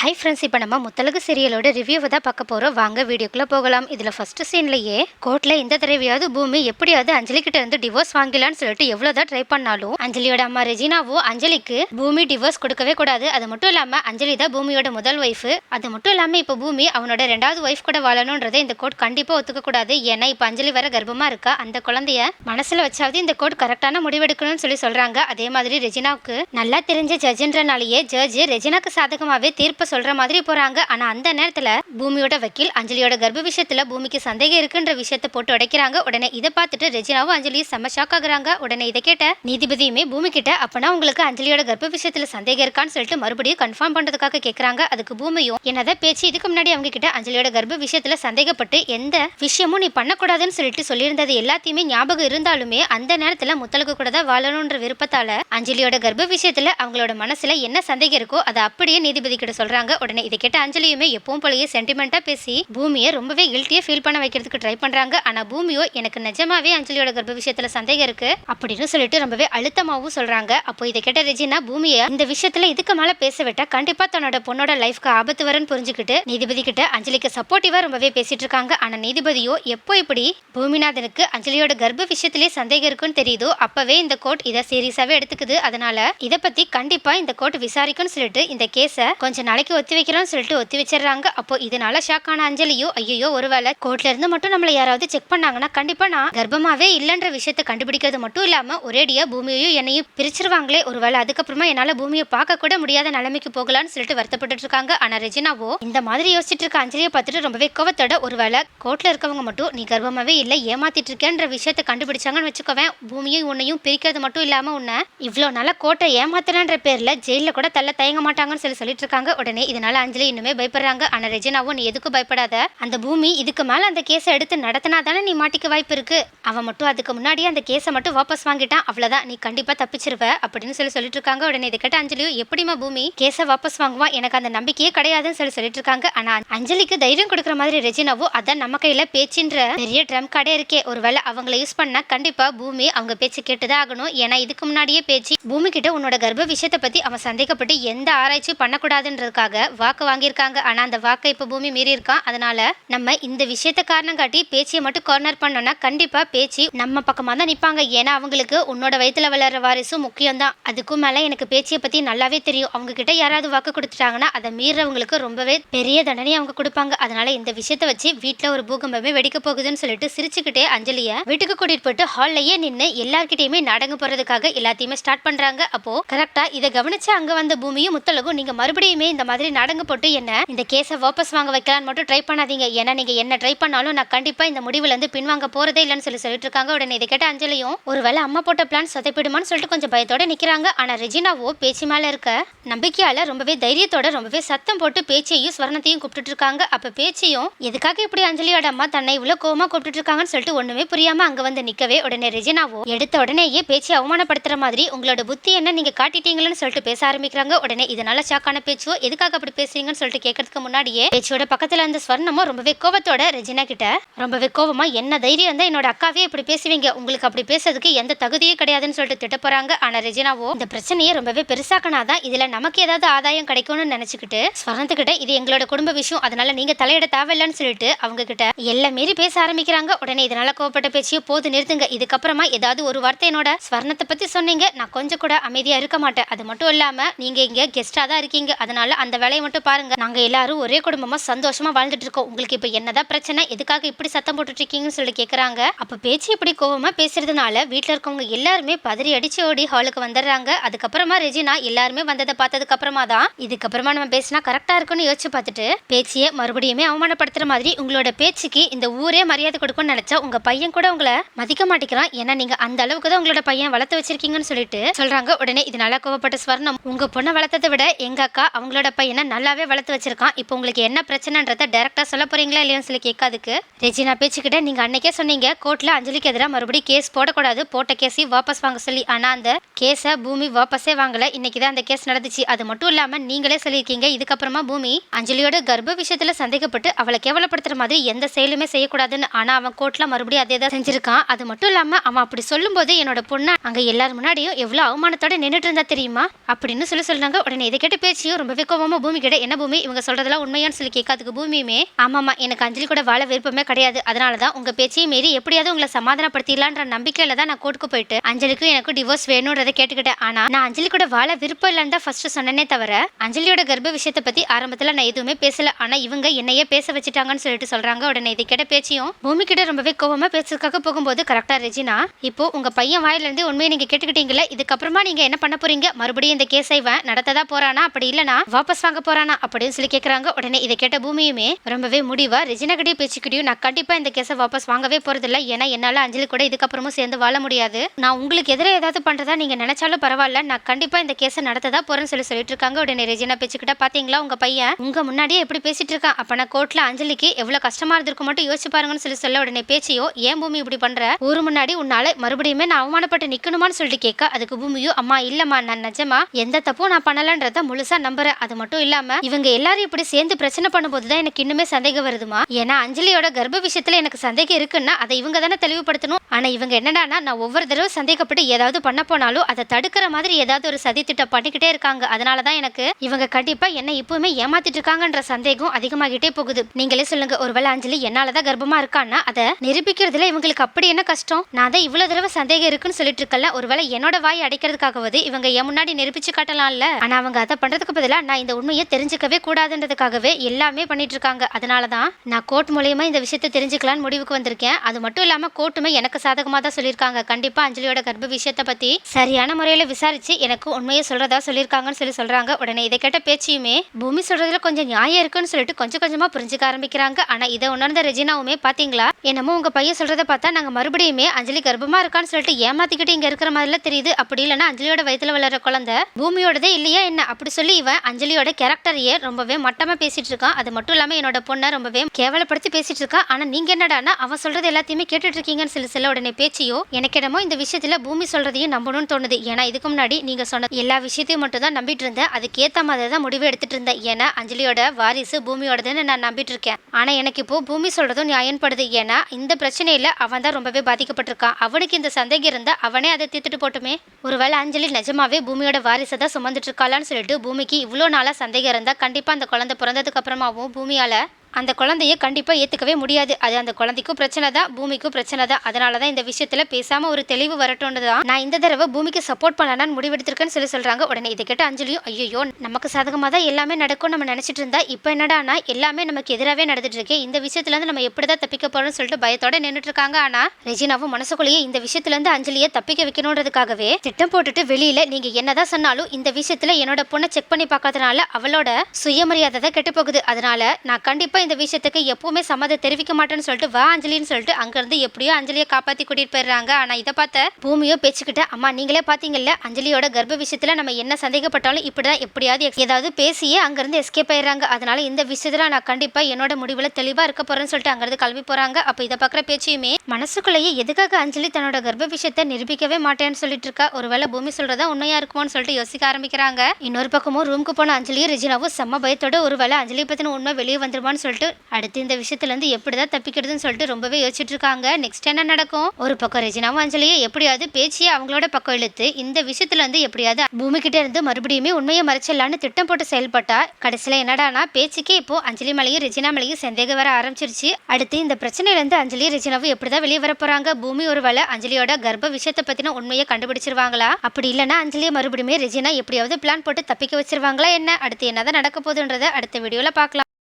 Hi friends இப்போ நம்ம முத்தலகு சீரியலோட ரிவ்யூவை தான் பார்க்க போகிறோம் வாங்க வீடியோக்குள்ளே போகலாம். இதில் ஃபஸ்ட்டு சீன்லேயே கோர்ட்டில் இந்த தடவையாவது பூமி எப்படியாவது அஞ்சலி கிட்ட இருந்து டிவோர்ஸ் வாங்கலான்னு சொல்லிட்டு எவ்வளோதான் ட்ரை பண்ணாலும் அஞ்சலியோட அம்மா ரெஜினாவோ அஞ்சலிக்கு பூமி டிவோர்ஸ் கொடுக்கவே கூடாது. அது மட்டும் இல்லாமல் அஞ்சலி தான் பூமியோட முதல் ஒய்ஃபு அது மட்டும் இல்லாமல் இப்போ பூமி அவனோட ரெண்டாவது ஒய்ஃப் கூட வாழணுன்றதை இந்த கோர்ட் கண்டிப்பாக ஒத்துக்கக்கூடாது ஏன்னா இப்போ அஞ்சலி வேற கர்ப்பமாக இருக்கா? அந்த குழந்தைய மனசில் வச்சாவது இந்த கோர்ட் கரெக்டான முடிவெடுக்கணும்னு சொல்லி சொல்கிறாங்க அதே மாதிரி ரெஜினாவுக்கு நல்லா தெரிஞ்ச ஜட்ஜுன்றனாலேயே ஜட்ஜ் ரெஜினாக்கு சாதகமாகவே தீர்ப்பு சொல்ற மாதிரி போறாங்க. ஆனா அந்த நேரத்துல பூமியோட வக்கீல் அஞ்சலியோட கர்ப்ப விஷயத்துல பூமிக்கு சந்தேகம் இருக்குன்ற விஷயத்தை போட்டு உடைக்கிறாங்க. உடனே இதை பார்த்துட்டு ரெஜினாவும் அஞ்சலியும் செம்ம ஷாக் ஆகுறாங்க. உடனே இதை கேட்ட நீதிபதியுமே பூமி கிட்ட அப்பனா உங்களுக்கு அஞ்சலியோட கர்ப்ப விஷயத்துல சந்தேகம் இருக்கான்னு சொல்லிட்டு மறுபடியும் கன்ஃபார்ம் பண்றதுக்காக கேக்குறாங்க. அதுக்கு பூமியும் என்னதான் பேச்சு இதுக்கு முன்னாடி அவங்க கிட்ட அஞ்சலியோட கர்ப்ப விஷயத்துல சந்தேகப்பட்டு எந்த விஷயமும் நீ பண்ணக்கூடாதுன்னு சொல்லிட்டு சொல்லியிருந்தது எல்லாத்தையுமே ஞாபகம் இருந்தாலுமே அந்த நேரத்துல முத்தலுக்கு கூட தான் வாழணுன்ற விருப்பத்தால அஞ்சலியோட கர்ப்ப விஷயத்துல அவங்களோட மனசுல என்ன சந்தேகம் இருக்கோ அதை அப்படியே நீதிபதி கிட்ட சொல்றாங்க. உடனே இதை கேட்ட அஞ்சலியுமே எப்பவும் போலயே சென்டிமெண்டா பேசி பூமியை ரொம்பவே கில்ட்டியா ஃபீல் பண்ண வைக்கிறதுக்கு ட்ரை பண்றாங்க. ஆனா பூமியோ எனக்கு நிஜமாவே அஞ்சலியோட கர்ப்ப விஷயத்துல சந்தேகம் இருக்கு அப்படின்னு சொல்லிட்டு ரொம்பவே அழுத்தமாவும் சொல்றாங்க. அப்போ இதை கேட்ட ரெஜினா பூமியை இந்த விஷயத்துல இதுக்கு மேல பேச விட்டா கண்டிப்பா தன்னோட பொண்ணோட லைஃப்க்கு ஆபத்து வரன்னு புரிஞ்சுக்கிட்டு நீதிபதி கிட்ட அஞ்சலிக்கு சப்போர்ட்டிவா ரொம்பவே பேசிட்டு இருக்காங்க. ஆனா நீதிபதியோ எப்போ இப்படி பூமிநாதனுக்கு அஞ்சலியோட கர்ப்ப விஷயத்திலே சந்தேகம் இருக்குன்னு தெரியுதோ அப்பவே இந்த கோர்ட் இதை சீரியஸாவே எடுத்துக்குது. அதனால இதை பத்தி கண்டிப்பா இந்த கோர்ட் விசாரிக்கும்னு சொல்லிட்டு இந்த கேஸை கொஞ்ச நாளைக்கு ஒத்தி வைக்கிறோம்னு சொல்லிட்டு ஒத்தி வச்சிடுறாங்க. அப்போ இதனால ஷாக் ஆன அஞ்சலியோ ஐயோ ஒருவேளை கோர்ட்ல இருந்து மட்டும் நம்மள யாராவது செக் பண்ணாங்கன்னா கண்டிப்பா நான் கர்ப்பமாவே இல்லைன்ற விஷயத்தை கண்டுபிடிக்கிறது மட்டும் இல்லாம ஒரேடியா பூமியையும் என்னையும் பிரிச்சிருவாங்களே. ஒருவேளை அதுக்கப்புறமா என்னால பூமியை பார்க்க கூட முடியாத நிலைமைக்கு போகலான்னு சொல்லிட்டு வருத்தப்பட்டு இருக்காங்க. ஆனா ரெஜினாவோ இந்த மாதிரி யோசிச்சுட்டு இருக்க அஞ்சலியை பார்த்துட்டு ரொம்பவே கோவத்தோட ஒருவேளை கோர்ட்ல இருக்கவங்க மட்டும் நீ கர்ப்பமாவே இல்லை ஏமாத்திட்டு இருக்கேன்ற விஷயத்தை கண்டுபிடிச்சாங்கன்னு வச்சுக்கோவேன். பூமியும் உன்னையும் பிரிக்கிறது மட்டும் இல்லாம உன்னை இவ்வளோ நாளாக கோட்டை ஏமாத்தினன்ற பேர்ல ஜெயில கூட தள்ள தயங்க மாட்டாங்கன்னு சொல்லி சொல்லிட்டு இருக்காங்க. உடனே இதனால அஞ்சலி இன்னுமே பயப்படுறாங்க. ஆனா ரெஜினாவும் நீ எதுக்கும் பயப்படாத. அந்த பூமி இதுக்கு மேல அந்த கேஸை எடுத்து நடத்தினா தானே நீ மாட்டிக்க வாய்ப்பு இருக்கு. அவன் மட்டும் அதுக்கு முன்னாடியே அந்த கேஸை மட்டும் வாபஸ் வாங்கிட்டான். அவ்வளவுதான். நீ கண்டிப்பா தப்பிச்சிருவ அப்படின்னு சொல்லி சொல்லிட்டு இருக்காங்க உடனே இதை கேட்ட அஞ்சலியும் எப்படிமா பூமி? கேஸை வாபஸ் வாங்குவான். எனக்கு அந்த நம்பிக்கையே கிடையாதுன்னு சொல்லி சொல்லிட்டு இருக்காங்க ஆனா அஞ்சலிக்கு தைரியம் கொடுக்குற மாதிரி ரெஜினாவோ அதான் நம்ம கையில பேச்சுன்ற பெரிய ட்ரம் கடை இருக்கே. ஒருவேளை அவங்கள யூஸ் பண்ணா கண்டிப்பா பூமி அவங்க பேச்சு கேட்டுதான் ஆகணும். ஏன்னா இதுக்கு முன்னாடியே பேச்சு பூமி கிட்ட உன்னோட கர்ப்ப விஷயத்தை பத்தி அவன் சந்தேகப்பட்டு எந்த ஆராய்ச்சியும் பண்ணக்கூடாதுன்றதுக்காக வாக்கு வாங்கியிருக்காங்க. ஆனா அந்த வாக்கை இப்ப பூமி மீறி இருக்கான் அதனால நம்ம இந்த விஷயத்த காரணம் காட்டி பேச்சியை மட்டும் கார்னர் பண்ணோம்னா கண்டிப்பா பேச்சு நம்ம பக்கமா தான் நிப்பாங்க. ஏன்னா அவங்களுக்கு உன்னோட வயித்துல வளர்ற வாரிசும் முக்கியம்தான். அதுக்கும் மேல எனக்கு பேச்சியை பத்தி நல்லாவே தெரியும். அவங்க கிட்ட யாராவது வாக்கு கொடுத்துட்டாங்கன்னா அதை மீறவங்களுக்கு ரொம்பவே பெரிய தண்டனை அவங்க கொடுப்பாங்க. அதனால இந்த விஷயத்த வச்சு வீட்ல ஒரு பூகம்பமே வெடிக்க போகுதுன்னு சொல்லிட்டு சிரிச்சுக்கிட்டே அஞ்சலிய வீட்டுக்கு கூட்டிட்டு போயிட்டு ஹால்லயே நின்று எல்லார்கிட்டயுமே நடங்க போறதுக்காக எல்லாத்தையுமே ஸ்டார்ட் பண்றாங்க. அப்போ கரெக்டா இதை கவனிச்சு அங்க வந்த பூமியும் முத்தலகும் நீங்க மறுபடியுமே இந்த மாதிரி நாடகம் போட்டு என்ன இந்த கேஸை வாபஸ் வாங்க வைக்கலான்னு மட்டும் ட்ரை பண்ணாதீங்க. ஏன்னா நீங்க என்ன ட்ரை பண்ணாலும் நான் கண்டிப்பா இந்த முடிவுல இருந்து பின்வாங்க போறதே இல்லைன்னு சொல்லி சொல்லிட்டு இருக்காங்க. உடனே இதை கேட்ட அஞ்சலியும் ஒருவேளை அம்மா போட்ட பிளான் சொதைப்பிடுமான்னு சொல்லிட்டு கொஞ்சம் பயத்தோட நிக்கிறாங்க. ஆனா ரெஜினாவோ பேச்சு மேல இருக்க நம்பிக்கையால ரொம்பவே தைரியத்தோட ரொம்பவே சத்தம் போட்டு பேச்சையும் ஸ்வர்ணத்தையும் கூப்பிட்டு இருக்காங்க. அப்ப பேச்சையும் எதுக்காக இப்படி அஞ்சலியோட அம்மா தன்னை இவ்வளவு கோமா கூப்பிட்டு இருக்காங்கன்னு சொல்லிட்டு ஒண்ணுமே புரியாம அங்க வந்து நிக்கவே உடனே ரெஜினாவோ எடுத்த உடனேயே பேச்சை அவமானப்படுத்துற மாதிரி உங்களோட புத்தி என்ன நீங்க காட்டிட்டீங்களன்னு சொல்லிட்டு பேச ஆரம்பிக்கிறாங்க. உடனே இதனால ஷாக்கான பேச்சோ எதுக்காக அப்படி பேசுறீங்கன்னு சொல்லிட்டு கேட்கறதுக்கு முன்னாடியே பேச்சியோட பக்கத்துல அந்த ஸ்வர்ணமும் ரொம்பவே கோவத்தோட ரெஜினா கிட்ட ரொம்பவே கோவமா என்ன தைரியம் தான் என்னோட அக்காவே இப்படி பேசுவீங்க? உங்களுக்கு அப்படி பேசுறதுக்கு எந்த தகுதியும் கிடையாதுன்னு சொல்லிட்டு திட்ட போறாங்க. ஆனா ரெஜினாவோ இந்த பிரச்சனையை ரொம்பவே பெருசாக்கனாதான் இதுல நமக்கு ஏதாவது ஆதாயம் கிடைக்கும்னு நினைச்சுக்கிட்டு ஸ்வர்ணத்துக்கிட்ட இது எங்களோட குடும்ப விஷயம் அதனால நீங்க தலையிட தேவையில்லைன்னு சொல்லிட்டு அவங்க கிட்ட எல்லாம் மீறி பேச ஆரம்பிக்கிறாங்க. உடனே இதனால கோவப்பட்ட பேச்சியோ போது நிறுத்துங்க. இதுக்கப்புறமா ஏதாவது ஒரு வார்த்தை என்னோட ஸ்வர்ணத்தை பத்தி சொன்னீங்க. நான் கொஞ்சம் கூட அமைதியா இருக்க மாட்டேன். அது மட்டும் இல்லாம நீங்க இங்க கெஸ்டா தான் இருக்கீங்க. அதனால அந்த வேலையை மட்டும் பாருங்க. நாங்க எல்லாரும் ஒரே குடும்பமா சந்தோஷமா வாழ்ந்துட்டு இருக்கோம். உங்களுக்கு இப்ப என்னதான் பிரச்சனை எதுக்காக இப்படி சத்தம் போட்டுட்டு இருக்கீங்கன்னு சொல்லி கேக்குறாங்க. அப்ப பேச்சு இப்படி கோவமாக பேசுறதுனால வீட்டில் இருக்கவங்க எல்லாருமே பதறி அடிச்சு ஓடி ஹாலுக்கு வந்துடுறாங்க. அதுக்கப்புறமா ரெஜினா எல்லாருமே வந்ததை பார்த்ததுக்கு அப்புறமா தான் இதுக்கப்புறமா நம்ம பேசினா கரெக்டா இருக்கும்னு யோசிச்சு பார்த்துட்டு பேச்சியை மறுபடியுமே அவமானப்படுத்துற மாதிரி உங்களோட பேச்சுக்கு இந்த ஊரே மரியாதை கொடுக்கும்னு நினைச்சா உங்க பையன் கூட உங்களை மதிக்க மாட்டேங்கிறான். ஏன்னா நீங்க அந்த அளவுக்கு தான் உங்களோட பையன் வளர்த்து வச்சிருக்கீங்கன்னு சொல்லிட்டு சொல்றாங்க. உடனே இதனால கோவப்பட்ட ஸ்வர்ணம். உங்க பொண்ணை வளர்த்ததை விட எங்க அக்கா அவங்களோட பையனை நல்லாவே வளர்த்து வச்சிருக்கான். இப்போ உங்களுக்கு என்ன பிரச்சனைன்றத டைரக்டா சொல்ல போறீங்களா இல்லையான்னு சொல்லி கேட்காதுக்கு. ரெஜினா பேச்சுக்கிட்ட நீங்க அன்னைக்கே சொன்னீங்க கோர்ட்ல அஞ்சலிக்கு எதிராக மறுபடியும் கேஸ் போடக்கூடாது போட்ட கேஸையும் வாபஸ் வாங்க சொல்லி. ஆனா அந்த கேஸை பூமி வாபஸே வாங்கல. இன்னைக்கு தான் அந்த கேஸ் நடந்துச்சு. அது மட்டும் இல்லாம நீங்களே சொல்லியிருக்கீங்க இதுக்கப்புறமா பூமி அஞ்சலியோட கர்ப்ப விஷயத்துல சந்தேகப்பட்டு அவளை கேவலப்படுத்துற மாதிரி எந்த செயலுமே செய்யக்கூடாதுன்னு. ஆனா அவன் கோர்ட்ல மறுபடியும் அதே தான் செஞ்சிருக்கான். அது மட்டும் இல்லாம அவன் அப்படி சொல்லும்போது என்னோட பொண்ணு அங்க எல்லார் முன்னாடியும் எவ்வளவு அவமானத்தோட நின்றுட்டு இருந்தா தெரியுமா? அப்படின்னு சொல்லி சொல்றாங்க. உடனே இதை கேட்டு பேச்சியும் ரொம்பவே கோவமா ஆமாம் பூமி கிட்ட என்ன பூமி? இவங்க சொல்கிறதெல்லாம் உண்மையான்னு சொல்லி கேட்காதுக்கு பூமியுமே. ஆமாம்மா எனக்கு அஞ்சலி கூட வாழ விருப்பமே கிடையாது. அதனால தான் உங்கள் பேச்சையும் மீறி எப்படியாவது உங்களை சமாதானப்படுத்திடலான்ற நம்பிக்கையில் தான் நான் கோர்ட்டுக்கு போயிட்டு அஞ்சலிக்கும் எனக்கும் டிவோர்ஸ் வேணுன்றதை கேட்டுக்கிட்டேன். ஆனால் நான் அஞ்சலி கூட வாழ விருப்பம் இல்லைன்னு தான் ஃபர்ஸ்ட் சொன்னனே தவிர அஞ்சலியோட கர்ப்ப விஷயத்தை பற்றி ஆரம்பத்தில் நான் எதுவுமே பேசல. ஆனால் இவங்க என்னையே பேச வச்சுட்டாங்கன்னு சொல்லிட்டு சொல்கிறாங்க உடனே இதை கேட்ட பேச்சையும் பூமி கிட்ட ரொம்பவே கோவமாக பேசுறதுக்காக போகும்போது கரெக்டாக ரெஜினா இப்போ உங்கள் பையன் வாயிலேருந்து உண்மையை நீங்கள் கேட்டுக்கிட்டீங்கல்ல இதுக்கப்புறமா நீங்கள் என்ன பண்ண போறீங்க? மறுபடியும் இந்த கேஸை இவன் நடத்ததா போறானா? அப்படி இல்லைனா வாபஸ் வாங்க போறானா அப்படின்னு சொல்லி கேக்குறாங்க. உடனே இதை கேட்ட பூமியுமே ரொம்பவே முடிவா ரெஜினாகிட்டையும் பேச்சுக்கிட்டையும் நான் கண்டிப்பா இந்த கேஸை வாபஸ் வாங்கவே போறதில்ல. ஏன்னா என்னால அஞ்சலி கூட இதுக்கப்புறமும் சேர்ந்து வாழ முடியாது. நான் உங்களுக்கு எதிராக ஏதாவது பண்றதா நீங்க நினைச்சாலும் பரவாயில்ல. நான் கண்டிப்பா இந்த கேஸை நடத்ததா போறேன்னு சொல்லி சொல்லிட்டு இருக்காங்க. உடனே ரெஜினா பேச்சுக்கிட்ட பாத்தீங்களா உங்க பையன் உங்க முன்னாடியே எப்படி பேசிட்டு இருக்கான்? அப்ப நான் கோர்ட்ல அஞ்சலிக்கு எவ்வளவு கஷ்டமா இருந்திருக்கும் மட்டும் யோசிச்சு பாருங்கன்னு சொல்லி சொல்ல உடனே பேச்சியோ ஏன் பூமி இப்படி பண்ற? ஊரு முன்னாடி உன்னால மறுபடியுமே நான் அவமானப்பட்டு நிக்கணுமான்னு சொல்லிட்டு கேட்க அதுக்கு பூமியோ அம்மா இல்லம்மா நான் நிஜமா எந்த தப்பும் நான் பண்ணலன்றத முழுசா நம்புறேன். அது மட்டும் மட்டும் இல்லாம இவங்க எல்லாரும் இப்படி சேர்ந்து பிரச்சனை பண்ணும்போது தான் எனக்கு இன்னுமே சந்தேகம் வருதுமா? ஏன்னா அஞ்சலியோட கர்ப்ப விஷயத்துல எனக்கு சந்தேகம் இருக்குன்னா அதை இவங்க தானே தெளிவுபடுத்தணும். ஆனா இவங்க என்னடானா நான் ஒவ்வொரு தடவை சந்தேகப்பட்டு ஏதாவது பண்ண போனாலும் அதை தடுக்கிற மாதிரி ஏதாவது ஒரு சதி திட்டம் பண்ணிக்கிட்டே இருக்காங்க. அதனால தான் எனக்கு இவங்க கண்டிப்பா என்ன இப்பவுமே ஏமாத்திட்டு இருக்காங்கன்ற சந்தேகம் அதிகமாகிட்டே போகுது. நீங்களே சொல்லுங்க ஒருவேளை அஞ்சலி என்னாலதான் கர்ப்பமா இருக்கான்னா அதை நிரூபிக்கிறதுல இவங்களுக்கு அப்படி என்ன கஷ்டம்? நான் தான் இவ்வளவு தடவை சந்தேகம் இருக்குன்னு சொல்லிட்டு இருக்கல ஒருவேளை என்னோட வாய் அடைக்கிறதுக்காகவது இவங்க என் முன்னாடி நிரூபிச்சு காட்டலாம்ல? ஆனா அவங்க அதை பண்றதுக்கு பதிலா நான் இந்த உண்மையை தெரிஞ்சுக்கவே கூடாதுன்றதுக்காகவே எல்லாமே பண்ணிகிட்ருக்காங்க அதனால தான் நான் கோர்ட் மூலயமா இந்த விஷயத்தை தெரிஞ்சுக்கலாம்னு முடிவுக்கு வந்திருக்கேன். அது மட்டும் இல்லாமல் கோர்ட்டுமே எனக்கு சாதகமாக தான் சொல்லியிருக்காங்க. கண்டிப்பாக அஞ்சலியோட கர்ப்ப விஷயத்தை பற்றி சரியான முறையில் விசாரித்து எனக்கு உண்மையை சொல்கிறதா சொல்லியிருக்காங்கன்னு சொல்லி சொல்கிறாங்க உடனே இதை கேட்ட பேச்சையுமே பூமி சொல்கிறதுல கொஞ்சம் நியாயம் இருக்குன்னு சொல்லிட்டு கொஞ்சம் கொஞ்சமாக புரிஞ்சுக்க ஆரம்பிக்கிறாங்க. ஆனால் இதை உணர்ந்த ரெஜினாவுமே பார்த்தீங்களா என்னமோ உங்கள் பையன் சொல்கிறத பார்த்தா நாங்கள் மறுபடியுமே அஞ்சலி கர்ப்பமாக இருக்கான்னு சொல்லிட்டு ஏமாத்திக்கிட்டு இங்கே இருக்கிற மாதிரிலாம் தெரியுது. அப்படி இல்லைன்னா அஞ்சலியோட வயிற்றுல வளர குழந்தை பூமியோடதே இல்லையா என்ன? அப்படி சொல்லி இவன் அஞ்சலியோட கேரக்டரையே ரொம்பவே மட்டமாக பேசிட்டு இருக்கான் அது மட்டும் இல்லாமல் என்னோட பொண்ணை ரொம்பவே கேவலப்படுத்தி பேசிட்டு இருக்கான் ஆனால் நீங்கள் என்னடானா அவன் சொல்றது எல்லாத்தையுமே கேட்டுட்டு இருக்கீங்கன்னு சில சில உடனே பேச்சியோ எனக்கு என்னமோ இந்த விஷயத்தில் பூமி சொல்றதையும் நம்பணும்னு தோணுது. ஏன்னா இதுக்கு முன்னாடி நீங்கள் சொன்ன எல்லா விஷயத்தையும் மட்டும் தான் நம்பிட்டு இருந்தேன். அதுக்கேத்த மாதிரி தான் முடிவு எடுத்துட்டு இருந்தேன். ஏன்னா அஞ்சலியோட வாரிசு பூமியோடதுன்னு நான் நம்பிட்டு இருக்கேன். ஆனால் எனக்கு இப்போ பூமி சொல்றதும் நியாயப்படுது. ஏன்னா இந்த பிரச்சனையில் அவன் தான் ரொம்பவே பாதிக்கப்பட்டிருக்கான். அவனுக்கு இந்த சந்தேகம் இருந்தா அவனே அதை தீர்த்துட்டு போட்டுமே. ஒருவேளை அஞ்சலி நிஜமாவே பூமியோட வாரிசை தான் சுமந்துட்டு இருக்காளான்னு சொல்லிட்டு பூமிக்கு இவ்வளோ நாளாக சந்தேகம் இருந்தா கண்டிப்பா அந்த குழந்தை பிறந்ததுக்கு அப்புறமாவும் பூமியால அந்த குழந்தைய கண்டிப்பாக ஏற்றுக்கவே முடியாது. அது அந்த குழந்தைக்கும் பிரச்சனை தான் பூமிக்கும் பிரச்சனை தான். அதனால தான் இந்த விஷயத்தில் பேசாமல் ஒரு தெளிவு வரட்டும்னு தான். நான் இந்த தடவை பூமிக்கு சப்போர்ட் பண்ணலான்னு முடிவெடுத்திருக்கேன்னு சொல்லி சொல்கிறாங்க உடனே இதை கேட்ட அஞ்சலியும் ஐயோ நமக்கு சாதகமாக தான் எல்லாமே நடக்கும் நம்ம நினச்சிட்டு இருந்தா இப்போ என்னடானா எல்லாமே நமக்கு எதிராகவே நடந்துட்டு இருக்கே. இந்த விஷயத்துலேருந்து நம்ம எப்படி தான் தப்பிக்க போகிறோம்னு சொல்லிட்டு பயத்தோட நின்றுட்டு இருக்காங்க ஆனால் ரெஜினாவும் மனசுக்குள்ளேயே இந்த விஷயத்துலேருந்து அஞ்சலியை தப்பிக்க வைக்கணுன்றதுக்காகவே திட்டம் போட்டுட்டு வெளியில் நீங்கள் என்னதான் சொன்னாலும் இந்த விஷயத்தில் என்னோட பொண்ணை செக் பண்ணி பார்க்காதனால அவளோட சுயமரியாதை தான் கெட்டு போகுது. அதனால நான் கண்டிப்பாக இந்த விஷயத்துக்கு எப்பவுமே சம்மதம் தெரிவிக்க மாட்டேன்னு சொல்லிட்டு வா அஞ்சலின்னு சொல்லிட்டு அங்கேருந்து எப்படியோ அஞ்சலியை காப்பாற்றி கூட்டிகிட்டு போயிடுறாங்க. ஆனால் இதை பார்த்த பூமியோ பேச்சுக்கிட்ட அம்மா நீங்களே பார்த்தீங்கல்ல அஞ்சலியோட கர்ப்ப விஷயத்தில் நம்ம என்ன சந்தேகப்பட்டாலும் இப்படி தான் எப்படியாவது ஏதாவது பேசியே அங்கேருந்து எஸ்கேப் ஆயிடுறாங்க. அதனால இந்த விஷயத்தில் நான் கண்டிப்பாக என்னோட முடிவில் தெளிவாக இருக்க போகிறேன்னு சொல்லிட்டு அங்கேருந்து கிளம்பி போகிறாங்க அப்போ இதை பார்க்குற பேச்சையுமே மனசுக்குள்ளேயே எதுக்காக அஞ்சலி தன்னோட கர்ப்ப விஷயத்தை நிரூபிக்கவே மாட்டேன்னு சொல்லிட்டு இருக்கா? ஒருவேளை பூமி சொல்றதா உண்மையா இருக்குமோன்னு சொல்லிட்டு யோசிக்க ஆரம்பிக்கிறாங்க. இன்னொரு பக்கமும் ரூமுக்கு போன அஞ்சலியும் ரிஜினாவும் செம்ம பயத்தோட ஒருவேளை அஞ்சலி பத்தின உண்மை வெளியே வந்துருமான்னு சொல்லிட்டு அடுத்து இந்த விஷயத்துல இருந்து எப்படிதான் தப்பிக்கிறதுன்னு சொல்லிட்டு ரொம்பவே யோசிச்சுட்டு இருக்காங்க நெக்ஸ்ட் என்ன நடக்கும்? ஒரு பக்கம் ரெஜினாவும் அஞ்சலியை எப்படியாவது பேச்சியை அவங்களோட பக்கம் இழுத்து இந்த விஷயத்துல இருந்து எப்படியாவது பூமி கிட்ட இருந்து மறுபடியுமே உண்மையை மறைச்சிடலான்னு திட்டம் போட்டு செயல்பட்டா கடைசியில என்னடானா பேச்சுக்கே இப்போ அஞ்சலி மலையும் ரெஜினா மலையும் சந்தேகம் வர ஆரம்பிச்சிருச்சு. அடுத்து இந்த பிரச்சனையில இருந்து அஞ்சலி ரெஜினாவும் எப்படிதான் வெளியே வர போறாங்க? பூமி ஒருவேளை அஞ்சலியோட கர்ப்ப விஷயத்தை பத்தின உண்மையை கண்டுபிடிச்சிருவாங்களா? அப்படி இல்லைன்னா அஞ்சலியை மறுபடியுமே ரெஜினா எப்படியாவது பிளான் போட்டு தப்பிக்க வச்சிருவாங்களா என்ன? அடுத்து என்னதான் நடக்க போகுதுன்றதை அடுத்த வீடியோல பார்க்கலாம்.